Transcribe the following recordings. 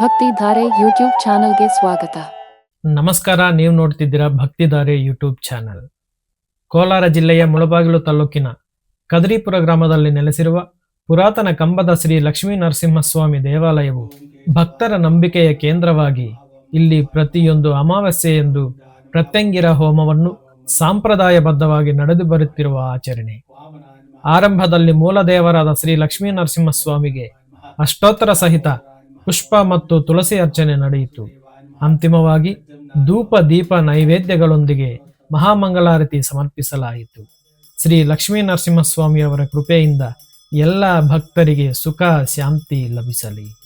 ಭಕ್ತಿ ಧಾರೆ ಯೂಟ್ಯೂಬ್ ಚಾನಲ್ಗೆ ಸ್ವಾಗತ. ನಮಸ್ಕಾರ, ನೀವು ನೋಡ್ತಿದ್ದೀರಾ ಭಕ್ತಿಧಾರೆ ಯೂಟ್ಯೂಬ್ ಚಾನೆಲ್. ಕೋಲಾರ ಜಿಲ್ಲೆಯ ಮುಳಬಾಗಿಲು ತಾಲೂಕಿನ ಕದರಿಪುರ ಗ್ರಾಮದಲ್ಲಿ ನೆಲೆಸಿರುವ ಪುರಾತನ ಕಂಬದ ಶ್ರೀ ಲಕ್ಷ್ಮೀ ನರಸಿಂಹಸ್ವಾಮಿ ದೇವಾಲಯವು ಭಕ್ತರ ನಂಬಿಕೆಯ ಕೇಂದ್ರವಾಗಿ ಇಲ್ಲಿ ಪ್ರತಿಯೊಂದು ಅಮಾವಾಸ್ಯೆಯೆಂದು ಪ್ರತ್ಯಂಗಿರ ಹೋಮವನ್ನು ಸಾಂಪ್ರದಾಯಬದ್ಧವಾಗಿ ನಡೆದು ಬರುತ್ತಿರುವ ಆಚರಣೆ. ಆರಂಭದಲ್ಲಿ ಮೂಲ ದೇವರಾದ ಶ್ರೀ ಲಕ್ಷ್ಮೀ ನರಸಿಂಹಸ್ವಾಮಿಗೆ ಅಷ್ಟೋತ್ತರ ಸಹಿತ ಪುಷ್ಪ ಮತ್ತು ತುಳಸಿ ಅರ್ಚನೆ ನಡೆಯಿತು. ಅಂತಿಮವಾಗಿ ಧೂಪ, ದೀಪ, ನೈವೇದ್ಯಗಳೊಂದಿಗೆ ಮಹಾಮಂಗಳಾರತಿ ಸಮರ್ಪಿಸಲಾಯಿತು. ಶ್ರೀ ಲಕ್ಷ್ಮೀ ನರಸಿಂಹಸ್ವಾಮಿಯವರ ಕೃಪೆಯಿಂದ ಎಲ್ಲ ಭಕ್ತರಿಗೆ ಸುಖ, ಶಾಂತಿ ಲಭಿಸಲಿ.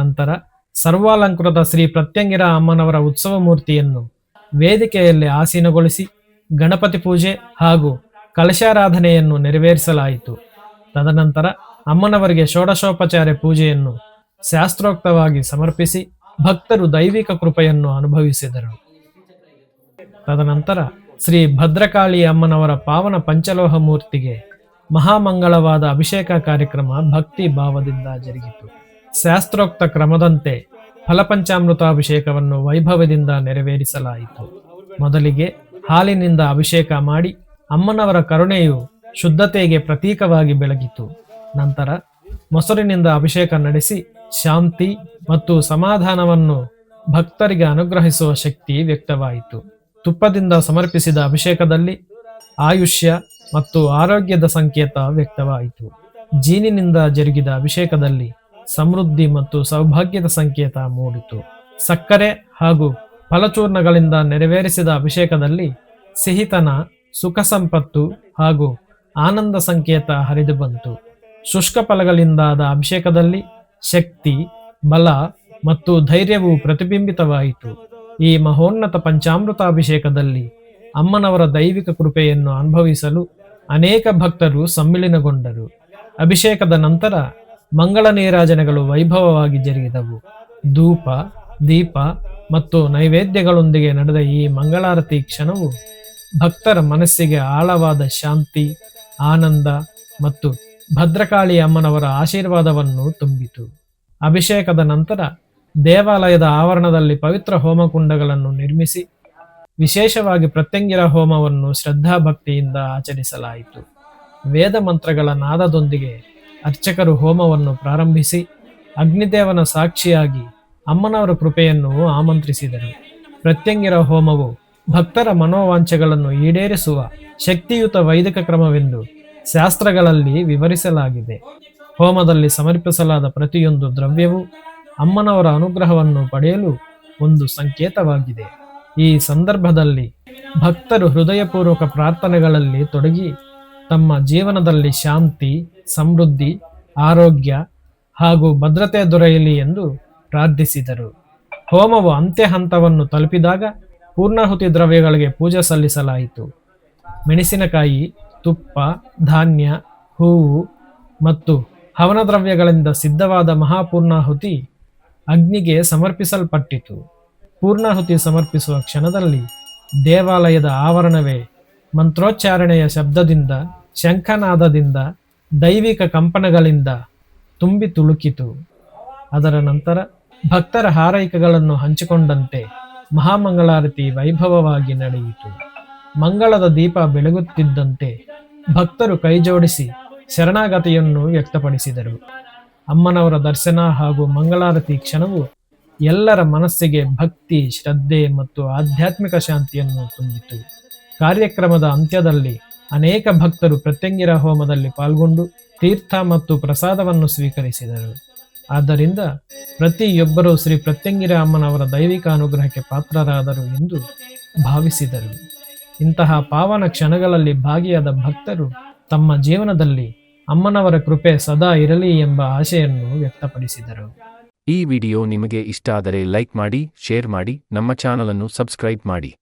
ನಂತರ ಸರ್ವಾಲಂಕೃತ ಶ್ರೀ ಪ್ರತ್ಯಂಗಿರ ಅಮ್ಮನವರ ಉತ್ಸವ ಮೂರ್ತಿಯನ್ನು ವೇದಿಕೆಯಲ್ಲಿ ಆಸೀನಗೊಳಿಸಿ ಗಣಪತಿ ಪೂಜೆ ಹಾಗೂ ಕಲಶಾರಾಧನೆಯನ್ನು ನೆರವೇರಿಸಲಾಯಿತು. ತದನಂತರ ಅಮ್ಮನವರಿಗೆ ಷೋಡಶೋಪಚಾರ ಪೂಜೆಯನ್ನು ಶಾಸ್ತ್ರೋಕ್ತವಾಗಿ ಸಮರ್ಪಿಸಿ ಭಕ್ತರು ದೈವಿಕ ಕೃಪೆಯನ್ನು ಅನುಭವಿಸಿದರು. ತದನಂತರ ಶ್ರೀ ಭದ್ರಕಾಳಿ ಅಮ್ಮನವರ ಪಾವನ ಪಂಚಲೋಹ ಮೂರ್ತಿಗೆ ಮಹಾಮಂಗಳವಾದ ಅಭಿಷೇಕ ಕಾರ್ಯಕ್ರಮ ಭಕ್ತಿ ಭಾವದಿಂದ ಜರುಗಿತು. ಶಾಸ್ತ್ರೋಕ್ತ ಕ್ರಮದಂತೆ ಫಲಪಂಚಾಮೃತ ಅಭಿಷೇಕವನ್ನು ವೈಭವದಿಂದ ನೆರವೇರಿಸಲಾಯಿತು. ಮೊದಲಿಗೆ ಹಾಲಿನಿಂದ ಅಭಿಷೇಕ ಮಾಡಿ ಅಮ್ಮನವರ ಕರುಣೆಯು ಶುದ್ಧತೆಗೆ ಪ್ರತೀಕವಾಗಿ ಬೆಳಗಿತು. ನಂತರ ಮೊಸರಿನಿಂದ ಅಭಿಷೇಕ ನಡೆಸಿ ಶಾಂತಿ ಮತ್ತು ಸಮಾಧಾನವನ್ನು ಭಕ್ತರಿಗೆ ಅನುಗ್ರಹಿಸುವ ಶಕ್ತಿ ವ್ಯಕ್ತವಾಯಿತು. ತುಪ್ಪದಿಂದ ಸಮರ್ಪಿಸಿದ ಅಭಿಷೇಕದಲ್ಲಿ ಆಯುಷ್ಯ ಮತ್ತು ಆರೋಗ್ಯದ ಸಂಕೇತ ವ್ಯಕ್ತವಾಯಿತು. ಜೀನಿನಿಂದ ಜರುಗಿದ ಅಭಿಷೇಕದಲ್ಲಿ ಸಮೃದ್ಧಿ ಮತ್ತು ಸೌಭಾಗ್ಯದ ಸಂಕೇತ ಮೂಡಿತು. ಸಕ್ಕರೆ ಹಾಗೂ ಫಲಚೂರ್ಣಗಳಿಂದ ನೆರವೇರಿಸಿದ ಅಭಿಷೇಕದಲ್ಲಿ ಸಿಹಿತನ, ಸುಖ ಸಂಪತ್ತು ಹಾಗೂ ಆನಂದ ಸಂಕೇತ ಹರಿದು ಬಂತು. ಶುಷ್ಕ ಫಲಗಳಿಂದಾದ ಅಭಿಷೇಕದಲ್ಲಿ ಶಕ್ತಿ, ಬಲ ಮತ್ತು ಧೈರ್ಯವು ಪ್ರತಿಬಿಂಬಿತವಾಯಿತು. ಈ ಮಹೋನ್ನತ ಪಂಚಾಮೃತ ಅಭಿಷೇಕದಲ್ಲಿ ಅಮ್ಮನವರ ದೈವಿಕ ಕೃಪೆಯನ್ನು ಅನುಭವಿಸಲು ಅನೇಕ ಭಕ್ತರು ಸಮ್ಮಿಳಿನಗೊಂಡರು. ಅಭಿಷೇಕದ ನಂತರ ಮಂಗಳ ನೀರಾಜನೆಗಳು ವೈಭವವಾಗಿ ಜರುಗಿದವು ಧೂಪ, ದೀಪ ಮತ್ತು ನೈವೇದ್ಯಗಳೊಂದಿಗೆ ನಡೆದ ಈ ಮಂಗಳಾರತಿ ಕ್ಷಣವು ಭಕ್ತರ ಮನಸ್ಸಿಗೆ ಆಳವಾದ ಶಾಂತಿ, ಆನಂದ ಮತ್ತು ಭದ್ರಕಾಳಿ ಅಮ್ಮನವರ ಆಶೀರ್ವಾದವನ್ನು ತುಂಬಿತು. ಅಭಿಷೇಕದ ನಂತರ ದೇವಾಲಯದ ಆವರಣದಲ್ಲಿ ಪವಿತ್ರ ಹೋಮಕುಂಡಗಳನ್ನು ನಿರ್ಮಿಸಿ, ವಿಶೇಷವಾಗಿ ಪ್ರತ್ಯಂಗಿರ ಹೋಮವನ್ನು ಶ್ರದ್ಧಾಭಕ್ತಿಯಿಂದ ಆಚರಿಸಲಾಯಿತು. ವೇದ ಮಂತ್ರಗಳ ನಾದದೊಂದಿಗೆ ಅರ್ಚಕರು ಹೋಮವನ್ನು ಪ್ರಾರಂಭಿಸಿ ಅಗ್ನಿದೇವನ ಸಾಕ್ಷಿಯಾಗಿ ಅಮ್ಮನವರ ಕೃಪೆಯನ್ನು ಆಮಂತ್ರಿಸಿದರು. ಪ್ರತ್ಯಂಗಿರ ಹೋಮವು ಭಕ್ತರ ಮನೋವಾಂಛೆಗಳನ್ನು ಈಡೇರಿಸುವ ಶಕ್ತಿಯುತ ವೈದಿಕ ಕ್ರಮವೆಂದು ಶಾಸ್ತ್ರಗಳಲ್ಲಿ ವಿವರಿಸಲಾಗಿದೆ. ಹೋಮದಲ್ಲಿ ಸಮರ್ಪಿಸಲಾದ ಪ್ರತಿಯೊಂದು ದ್ರವ್ಯವು ಅಮ್ಮನವರ ಅನುಗ್ರಹವನ್ನು ಪಡೆಯಲು ಒಂದು ಸಂಕೇತವಾಗಿದೆ. ಈ ಸಂದರ್ಭದಲ್ಲಿ ಭಕ್ತರು ಹೃದಯಪೂರ್ವಕ ಪ್ರಾರ್ಥನೆಗಳಲ್ಲಿ ತೊಡಗಿ ತಮ್ಮ ಜೀವನದಲ್ಲಿ ಶಾಂತಿ, ಸಮೃದ್ಧಿ, ಆರೋಗ್ಯ ಹಾಗೂ ಭದ್ರತೆ ದೊರೆಯಲಿ ಎಂದು ಪ್ರಾರ್ಥಿಸಿದರು. ಹೋಮವು ಅಂತ್ಯ ಹಂತವನ್ನು ತಲುಪಿದಾಗ ಪೂರ್ಣಾಹುತಿ ದ್ರವ್ಯಗಳಿಗೆ ಪೂಜೆ ಸಲ್ಲಿಸಲಾಯಿತು. ಮೆಣಸಿನಕಾಯಿ, ತುಪ್ಪ, ಧಾನ್ಯ, ಹೂವು ಮತ್ತು ಹವನ ದ್ರವ್ಯಗಳಿಂದ ಸಿದ್ಧವಾದ ಮಹಾಪೂರ್ಣಾಹುತಿ ಅಗ್ನಿಗೆ ಸಮರ್ಪಿಸಲ್ಪಟ್ಟಿತು. ಪೂರ್ಣಾಹುತಿ ಸಮರ್ಪಿಸುವ ಕ್ಷಣದಲ್ಲಿ ದೇವಾಲಯದ ಆವರಣವೇ ಮಂತ್ರೋಚ್ಚಾರಣೆಯ ಶಬ್ದದಿಂದ ಶಂಖನಾದದಿಂದ ದೈವಿಕ ಕಂಪನಗಳಿಂದ ತುಂಬಿ ತುಳುಕಿತು. ಅದರ ನಂತರ ಭಕ್ತರ ಹಾರೈಕೆಗಳನ್ನು ಹಂಚಿಕೊಂಡಂತೆ ಮಹಾಮಂಗಳಾರತಿ ವೈಭವವಾಗಿ ನಡೆಯಿತು. ಮಂಗಳದ ದೀಪ ಬೆಳಗುತ್ತಿದ್ದಂತೆ ಭಕ್ತರು ಕೈಜೋಡಿಸಿ ಶರಣಾಗತಿಯನ್ನು ವ್ಯಕ್ತಪಡಿಸಿದರು. ಅಮ್ಮನವರ ದರ್ಶನ ಹಾಗೂ ಮಂಗಳಾರತಿ ಕ್ಷಣವು ಎಲ್ಲರ ಮನಸ್ಸಿಗೆ ಭಕ್ತಿ, ಶ್ರದ್ಧೆ ಮತ್ತು ಆಧ್ಯಾತ್ಮಿಕ ಶಾಂತಿಯನ್ನು ತುಂಬಿತು. ಕಾರ್ಯಕ್ರಮದ ಅಂತ್ಯದಲ್ಲಿ ಅನೇಕ ಭಕ್ತರು ಪ್ರತ್ಯಂಗಿರ ಹೋಮದಲ್ಲಿ ಪಾಲ್ಗೊಂಡು ತೀರ್ಥ ಮತ್ತು ಪ್ರಸಾದವನ್ನು ಸ್ವೀಕರಿಸಿದರು. ಆದ್ದರಿಂದ ಪ್ರತಿಯೊಬ್ಬರೂ ಶ್ರೀ ಪ್ರತ್ಯಂಗಿರ ಅಮ್ಮನವರ ದೈವಿಕ ಅನುಗ್ರಹಕ್ಕೆ ಪಾತ್ರರಾದರು ಎಂದು ಭಾವಿಸಿದರು. ಇಂತಹ ಪಾವನ ಕ್ಷಣಗಳಲ್ಲಿ ಭಾಗಿಯಾದ ಭಕ್ತರು ತಮ್ಮ ಜೀವನದಲ್ಲಿ ಅಮ್ಮನವರ ಕೃಪೆ ಸದಾ ಇರಲಿ ಎಂಬ ಆಶೆಯನ್ನು ವ್ಯಕ್ತಪಡಿಸಿದರು. ಈ ವಿಡಿಯೋ ನಿಮಗೆ ಇಷ್ಟ ಆದರೆ ಲೈಕ್ ಮಾಡಿ, ಶೇರ್ ಮಾಡಿ, ನಮ್ಮ ಚಾನಲನ್ನು ಸಬ್ಸ್ಕ್ರೈಬ್ ಮಾಡಿ.